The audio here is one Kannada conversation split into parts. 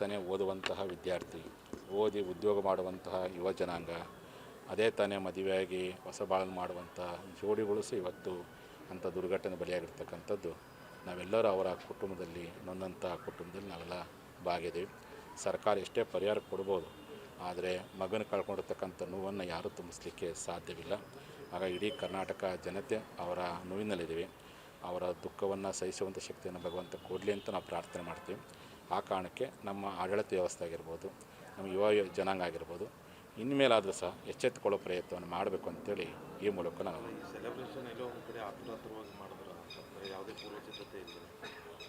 ತಾನೇ ಓದುವಂತಹ ವಿದ್ಯಾರ್ಥಿ, ಓದಿ ಉದ್ಯೋಗ ಮಾಡುವಂತಹ ಯುವ ಜನಾಂಗ, ಅದೇ ತಾನೇ ಮದುವೆಯಾಗಿ ಹೊಸ ಬಾಳನ್ನು ಮಾಡುವಂಥ ಜೋಡಿಗಳು ಸಹ ಇವತ್ತು ಅಂಥ ದುರ್ಘಟನೆ ಬಲಿಯಾಗಿರ್ತಕ್ಕಂಥದ್ದು. ನಾವೆಲ್ಲರೂ ಅವರ ಕುಟುಂಬದಲ್ಲಿ ನೊಂದಂಥ ಕುಟುಂಬದಲ್ಲಿ ನಾವೆಲ್ಲ ಭಾಗಿದ್ದೀವಿ. ಸರ್ಕಾರ ಎಷ್ಟೇ ಪರಿಹಾರ ಕೊಡ್ಬೋದು, ಆದರೆ ಮಗನ ಕಳ್ಕೊಂಡಿರ್ತಕ್ಕಂಥ ನೋವನ್ನು ಯಾರೂ ತುಂಬಿಸ್ಲಿಕ್ಕೆ ಸಾಧ್ಯವಿಲ್ಲ. ಆಗ ಇಡೀ ಕರ್ನಾಟಕ ಜನತೆ ಅವರ ನೋವಿನಲ್ಲಿದ್ದೀವಿ. ಅವರ ದುಃಖವನ್ನು ಸಹಿಸುವಂಥ ಶಕ್ತಿಯನ್ನು ಭಗವಂತ ಕೊಡಲಿ ಅಂತ ನಾವು ಪ್ರಾರ್ಥನೆ ಮಾಡ್ತೀವಿ. ಆ ಕಾರಣಕ್ಕೆ ನಮ್ಮ ಆಡಳಿತ ವ್ಯವಸ್ಥೆ ಆಗಿರ್ಬೋದು ನಮ್ಮ ಯುವ ಜನಾಂಗ ಆಗಿರ್ಬೋದು ಇನ್ಮೇಲಾದರೂ ಸಹ ಎಚ್ಚೆತ್ತುಕೊಳ್ಳೋ ಪ್ರಯತ್ನವನ್ನು ಮಾಡಬೇಕು ಅಂತೇಳಿ ಈ ಮೂಲಕ ನಾನು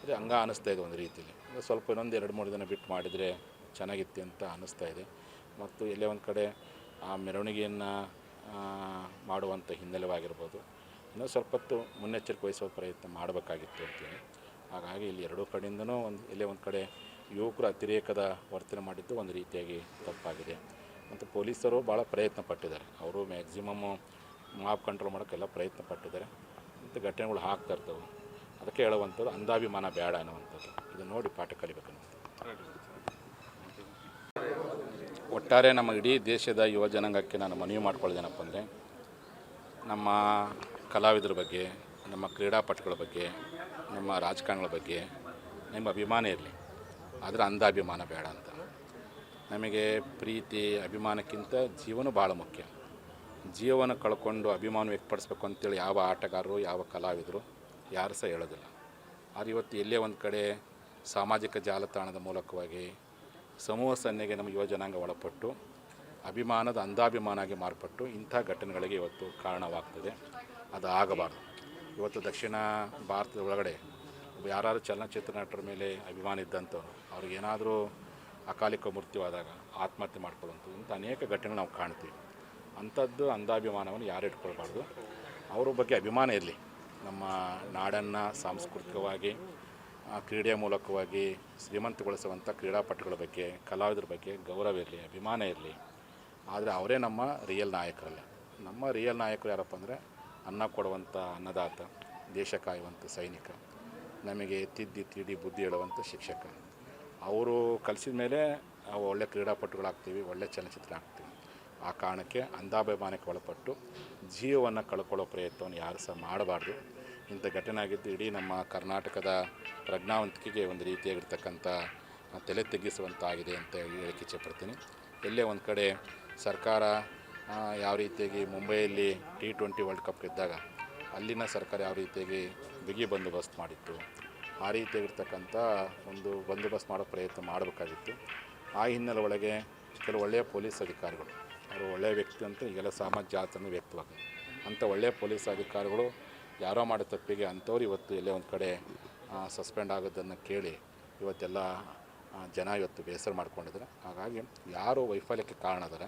ಅದೇ ಹಂಗ ಅನ್ನಿಸ್ತಾ ಇದೆ ಒಂದು ರೀತಿಯಲ್ಲಿ ಅಂದ್ರೆ ಸ್ವಲ್ಪ ಇನ್ನೊಂದು ಎರಡು ಮೂರು ದಿನ ಬಿಟ್ಟು ಮಾಡಿದರೆ ಚೆನ್ನಾಗಿತ್ತು ಅಂತ ಅನ್ನಿಸ್ತಾ ಇದೆ. ಮತ್ತು ಎಲ್ಲೇ ಒಂದು ಕಡೆ ಆ ಮೆರವಣಿಗೆಯನ್ನು ಮಾಡುವಂಥ ಹಿನ್ನೆಲೆವಾಗಿರ್ಬೋದು. ಇನ್ನೂ ಸ್ವಲ್ಪ ಹೊತ್ತು ಮುನ್ನೆಚ್ಚರಿಕೆ ವಹಿಸುವ ಪ್ರಯತ್ನ ಮಾಡಬೇಕಾಗಿತ್ತು ಅಂತೇಳಿ. ಹಾಗಾಗಿ ಇಲ್ಲಿ ಎರಡೂ ಕಡೆಯಿಂದನೂ ಒಂದು, ಇಲ್ಲೇ ಒಂದು ಕಡೆ ಯುವಕರು ಅತಿರೇಕದ ವರ್ತನೆ ಮಾಡಿದ್ದು ಒಂದು ರೀತಿಯಾಗಿ ತಪ್ಪಾಗಿದೆ. ಮತ್ತು ಪೊಲೀಸರು ಭಾಳ ಪ್ರಯತ್ನ ಪಟ್ಟಿದ್ದಾರೆ. ಅವರು ಮ್ಯಾಕ್ಸಿಮಮ್ಮು ಮಾಪ್ ಕಂಟ್ರೋಲ್ ಮಾಡೋಕ್ಕೆಲ್ಲ ಪ್ರಯತ್ನ ಪಟ್ಟಿದ್ದಾರೆ. ಮತ್ತು ಘಟನೆಗಳು ಆಗ್ತಾ ಇರ್ತವೆ. ಅದಕ್ಕೆ ಹೇಳುವಂಥದ್ದು ಅಂದಾಭಿಮಾನ ಬೇಡ ಅನ್ನುವಂಥದ್ದು. ಇದು ನೋಡಿ ಪಾಠ ಕಲಿಬೇಕು ಒಟ್ಟಾರೆ ನಮ್ಮ ಇಡೀ ದೇಶದ ಯುವ ಜನಾಂಗಕ್ಕೆ ನಾನು ಮನವಿ ಮಾಡ್ಕೊಳ್ಳೋದೇನಪ್ಪ ಅಂದರೆ, ನಮ್ಮ ಕಲಾವಿದರ ಬಗ್ಗೆ, ನಮ್ಮ ಕ್ರೀಡಾಪಟುಗಳ ಬಗ್ಗೆ ನಮ್ಮ ರಾಜಕಾರಣಿಗಳ ಬಗ್ಗೆ ನಿಮ್ಮ ಅಭಿಮಾನ ಇರಲಿ. ಆದರೆ ಅಂಧಾಭಿಮಾನ ಬೇಡ ಅಂತ. ನಮಗೆ ಪ್ರೀತಿ, ಅಭಿಮಾನಕ್ಕಿಂತ ಜೀವನ ಭಾಳ ಮುಖ್ಯ. ಜೀವನ ಕಳ್ಕೊಂಡು ಅಭಿಮಾನ ವ್ಯಕ್ತಪಡಿಸ್ಬೇಕು ಅಂತೇಳಿ ಯಾವ ಆಟಗಾರರು, ಯಾವ ಕಲಾವಿದರು ಯಾರು ಸಹ ಹೇಳೋದಿಲ್ಲ. ಆದರೆ ಇವತ್ತು ಎಲ್ಲೇ ಒಂದು ಕಡೆ ಸಾಮಾಜಿಕ ಜಾಲತಾಣದ ಮೂಲಕವಾಗಿ ಸಮೂಹ ಸನ್ನೆಗೆ ನಮ್ಮ ಯುವ ಜನಾಂಗ ಒಳಪಟ್ಟು, ಅಭಿಮಾನದ ಅಂಧಾಭಿಮಾನ ಆಗಿ ಮಾರ್ಪಟ್ಟು ಇಂಥ ಘಟನೆಗಳಿಗೆ ಇವತ್ತು ಕಾರಣವಾಗ್ತದೆ. ಅದು ಆಗಬಾರ್ದು ಇವತ್ತು ದಕ್ಷಿಣ ಭಾರತದ ಒಳಗಡೆ ಯಾರು ಚಲನಚಿತ್ರ ನಟರ ಮೇಲೆ ಅಭಿಮಾನ ಇದ್ದಂಥವ್ರು ಅವ್ರಿಗೇನಾದರೂ ಅಕಾಲಿಕ ಮೃತ್ಯುವಾದಾಗ ಆತ್ಮಹತ್ಯೆ ಮಾಡ್ಕೊಳ್ಳುವಂಥದ್ದು ಇಂಥ ಅನೇಕ ಘಟನೆಗಳು ನಾವು ಕಾಣ್ತೀವಿ. ಅಂಥದ್ದು ಅಂಧಾಭಿಮಾನವನ್ನು ಯಾರು ಇಟ್ಕೊಳ್ಬಾರ್ದು. ಅವ್ರ ಬಗ್ಗೆ ಅಭಿಮಾನ ಇರಲಿ. ನಮ್ಮ ನಾಡನ್ನು ಸಾಂಸ್ಕೃತಿಕವಾಗಿ ಕ್ರೀಡೆಯ ಮೂಲಕವಾಗಿ ಶ್ರೀಮಂತಗೊಳಿಸುವಂಥ ಕ್ರೀಡಾಪಟುಗಳ ಬಗ್ಗೆ, ಕಲಾವಿದರ ಬಗ್ಗೆ ಗೌರವ ಇರಲಿ, ಅಭಿಮಾನ ಇರಲಿ. ಆದರೆ ಅವರೇ ನಮ್ಮ ರಿಯಲ್ ನಾಯಕರಲ್ಲ. ನಮ್ಮ ರಿಯಲ್ ನಾಯಕರು ಯಾರಪ್ಪ ಅಂದರೆ ಅನ್ನ ಕೊಡುವಂಥ ಅನ್ನದಾತ, ದೇಶ ಕಾಯುವಂಥ ಸೈನಿಕ, ನಮಗೆ ತಿದ್ದಿ ತಿಡಿ ಬುದ್ಧಿ ಹೇಳುವಂಥ ಶಿಕ್ಷಕ. ಅವರು ಕಲಿಸಿದ ಮೇಲೆ ನಾವು ಒಳ್ಳೆ ಕ್ರೀಡಾಪಟುಗಳಾಗ್ತೀವಿ ಒಳ್ಳೆ ಚಲನಚಿತ್ರ ಆಗ್ತೀವಿ. ಆ ಕಾರಣಕ್ಕೆ ಅಂಧಾಭಿಮಾನಕ್ಕೆ ಒಳಪಟ್ಟು ಜೀವವನ್ನು ಕಳ್ಕೊಳ್ಳೋ ಪ್ರಯತ್ನವನ್ನು ಯಾರು ಸಹ ಮಾಡಬಾರ್ದು. ಇಂಥ ಘಟನೆ ಆಗಿದ್ದು ಇಡೀ ನಮ್ಮ ಕರ್ನಾಟಕದ ಪ್ರಜ್ಞಾವಂತಿಕೆಗೆ ಒಂದು ರೀತಿಯಾಗಿರ್ತಕ್ಕಂಥ ತಲೆ ತೆಗ್ಗಿಸುವಂತಾಗಿದೆ ಅಂತ ಹೇಳಕ್ಕೆ ಇಚ್ಛೆಪಡ್ತೀನಿ ಎಲ್ಲೇ ಒಂದು ಕಡೆ ಸರ್ಕಾರ ಯಾವ ರೀತಿಯಾಗಿ ಮುಂಬೈಯಲ್ಲಿ ಟಿ ಟ್ವೆಂಟಿ ವರ್ಲ್ಡ್ ಕಪ್ ಇದ್ದಾಗ ಅಲ್ಲಿನ ಸರ್ಕಾರ ಯಾವ ರೀತಿಯಾಗಿ ಬಿಗಿ ಬಂದೋಬಸ್ತ್ ಮಾಡಿತ್ತು, ಆ ರೀತಿಯಾಗಿರ್ತಕ್ಕಂಥ ಒಂದು ಬಂದೋಬಸ್ತ್ ಮಾಡೋ ಪ್ರಯತ್ನ ಮಾಡಬೇಕಾಗಿತ್ತು. ಆ ಹಿನ್ನೆಲೆ ಒಳಗೆ ಕೆಲವು ಒಳ್ಳೆಯ ಪೊಲೀಸ್ ಅಧಿಕಾರಿಗಳು, ಅವರು ಒಳ್ಳೆಯ ವ್ಯಕ್ತಿ ಅಂತ ಈಗೆಲ್ಲ ಸಮಾಜ ಜಾತನ ವ್ಯಕ್ತವಾಗಿದೆ ಅಂಥ ಒಳ್ಳೆಯ ಪೊಲೀಸ್ ಅಧಿಕಾರಿಗಳು ಯಾರೋ ಮಾಡೋ ತಪ್ಪಿಗೆ ಅಂಥವ್ರು ಇವತ್ತು ಎಲ್ಲೇ ಒಂದು ಕಡೆ ಸಸ್ಪೆಂಡ್ ಆಗೋದನ್ನು ಕೇಳಿ ಇವತ್ತೆಲ್ಲ ಜನ ಇವತ್ತು ಬೇಸರ ಮಾಡ್ಕೊಂಡಿದ್ದಾರೆ. ಹಾಗಾಗಿ ಯಾರು ವೈಫಲ್ಯಕ್ಕೆ ಕಾರಣ ಅದಾರೆ